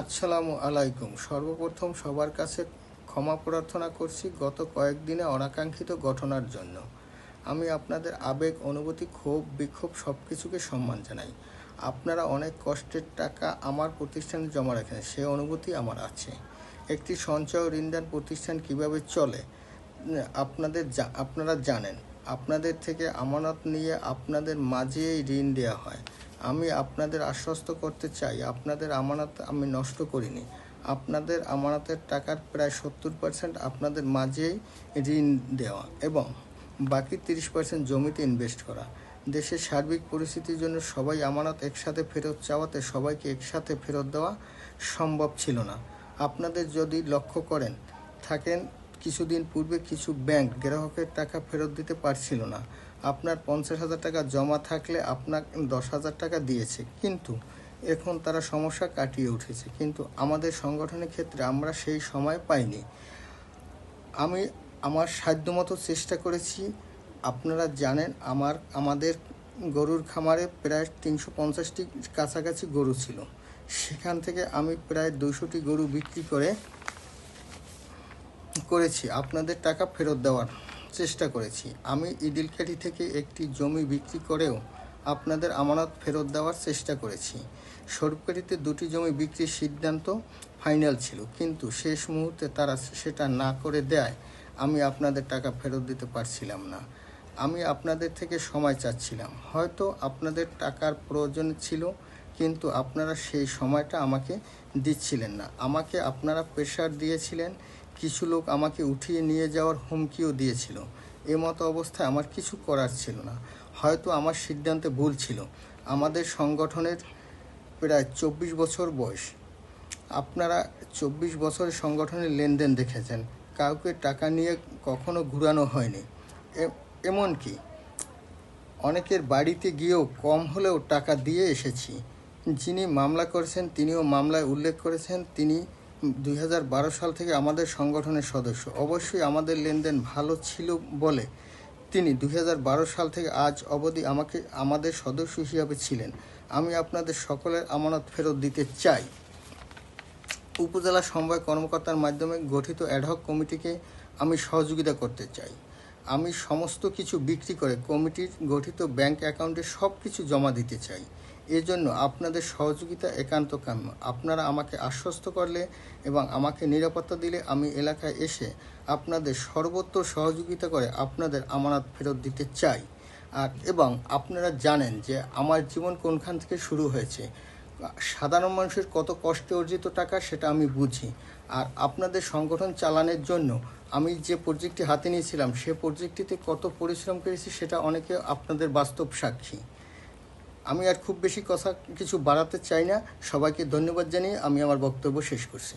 আসসালামু আলাইকুম। সর্বপ্রথম সবার কাছে ক্ষমা প্রার্থনা করছি গত কয়েকদিনে অনাকাঙ্ক্ষিত ঘটনার জন্য। আমি আপনাদের আবেগ, অনুভূতি, ক্ষোভ, বিক্ষোভ সব কিছুকে সম্মান জানাই। আপনারা অনেক কষ্টের টাকা আমার প্রতিষ্ঠানে জমা রাখেন, সে অনুভূতি আমার আছে। একটি সঞ্চয় ঋণদান প্রতিষ্ঠান কীভাবে চলে, আপনাদের আপনারা জানেন। আপনাদের থেকে আমানত নিয়ে আপনাদের মাঝেই ঋণ দেওয়া হয়। আমি আপনাদের আশ্বস্ত করতে চাই। আপনাদের আমানত আমি নষ্ট করিনি। আপনাদের আমানতের টাকার প্রায় সত্তর পার্সেন্ট আপনাদের মাঝেই ঋণ দেওয়া এবং বাকি তিরিশ পার্সেন্ট জমিতে ইনভেস্ট করা। দেশের সার্বিক পরিস্থিতির জন্য সবাই আমানত একসাথে ফেরত চাওয়াতে সবাইকে একসাথে ফেরত দেওয়া সম্ভব ছিল না। আপনাদের যদি লক্ষ্য করেন, থাকেন কিছুদিন পূর্বে কিছু ব্যাংক গ্রাহকের টাকা ফেরত দিতে পারছিল না। আপনার পঞ্চাশ হাজার টাকা জমা থাকলে আপনাকে দশ হাজার টাকা দিয়েছে। কিন্তু এখন তারা সমস্যা কাটিয়ে উঠেছে। কিন্তু আমাদের সংগঠনের ক্ষেত্রে আমরা সেই সময় পাইনি। আমি আমার সাধ্যমতো চেষ্টা করেছি। আপনারা জানেন আমার, আমাদের গরুর খামারে প্রায় তিনশো পঞ্চাশটি কাছাকাছি গরু ছিল। সেখান থেকে আমি প্রায় দুশোটি গরু বিক্রি করে করেছি। আপনাদের টাকা ফেরত দেওয়ার চেষ্টা করেছি। আমি ইদিলকাঠি থেকে একটি জমি বিক্রি করেও আপনাদের আমানত ফেরত দেওয়ার চেষ্টা করেছি। স্বরূপকাঠিতে দুটি জমি বিক্রির সিদ্ধান্ত ফাইনাল ছিল, কিন্তু শেষ মুহূর্তে তারা সেটা না করে দেয়, আমি আপনাদের টাকা ফেরত দিতে পারছিলাম না। আমি আপনাদের থেকে সময় চাচ্ছিলাম। হয়তো আপনাদের টাকার প্রয়োজন ছিল, কিন্তু আপনারা সেই সময়টা আমাকে দিচ্ছিলেন না। আমাকে আপনারা প্রেশার দিয়েছিলেন কিছু লোক আমাকে উঠিয়ে নিয়ে যাওয়ার হুমকিও দিয়েছিল। এমতো অবস্থায় আমার কিছু করার ছিল না। হয়তো আমার সিদ্ধান্তে ভুল ছিল। আমাদের সংগঠনের প্রায় চব্বিশ বছর বয়স। আপনারা চব্বিশ বছরের সংগঠনের লেনদেন দেখেছেন। কাউকে টাকা নিয়ে কখনো ঘুরানো হয়নি। এ- এমনকি অনেকের বাড়িতে গিয়েও কম হলেও টাকা দিয়ে এসেছি। যিনি মামলা করেছেন, তিনিও মামলায় উল্লেখ করেছেন, তিনি দু হাজার বারো সাল থেকে আমাদের সংগঠনের সদস্য। অবশ্যই আমাদের লেনদেন ভালো ছিল বলে তিনি দুই হাজার বারো সাল থেকে আজ অবধি আমাকে, আমাদের সদস্য হিসাবে ছিলেন। আমি আপনাদের সকলের আমানত ফেরত দিতে চাই। উপজেলা সমবায় কর্মকর্তার মাধ্যমে গঠিত অ্যাডহক কমিটিকে আমি সহযোগিতা করতে চাই। আমি সমস্ত কিছু বিক্রি করে কমিটির গঠিত ব্যাংক অ্যাকাউন্টে সব কিছু জমা দিতে চাই। এজন্য আপনাদের সহযোগিতা একান্ত কাম্য। আপনারা আমাকে আশ্বস্ত করলে এবং আমাকে নিরাপত্তা দিলে আমি এলাকায় এসে আপনাদের সর্বত্র সহযোগিতা করে আপনাদের আমানত ফেরত দিতে চাই। আর এবং আপনারা জানেন যে আমার জীবন কোনখান থেকে শুরু হয়েছে। সাধারণ মানুষের কত কষ্টে অর্জিত টাকা সেটা আমি বুঝি। আর আপনাদের সংগঠন চালানোর জন্য আমি যে প্রজেক্টটি হাতে নিয়েছিলাম, সে প্রজেক্টটিতে কত পরিশ্রম করেছি সেটা অনেকে আপনাদের বাস্তব সাক্ষী। আমি আর খুব বেশি কথা কিছু বাড়াতে চাই না। সবাইকে ধন্যবাদ জানিয়ে আমি আমার বক্তব্য শেষ করছি।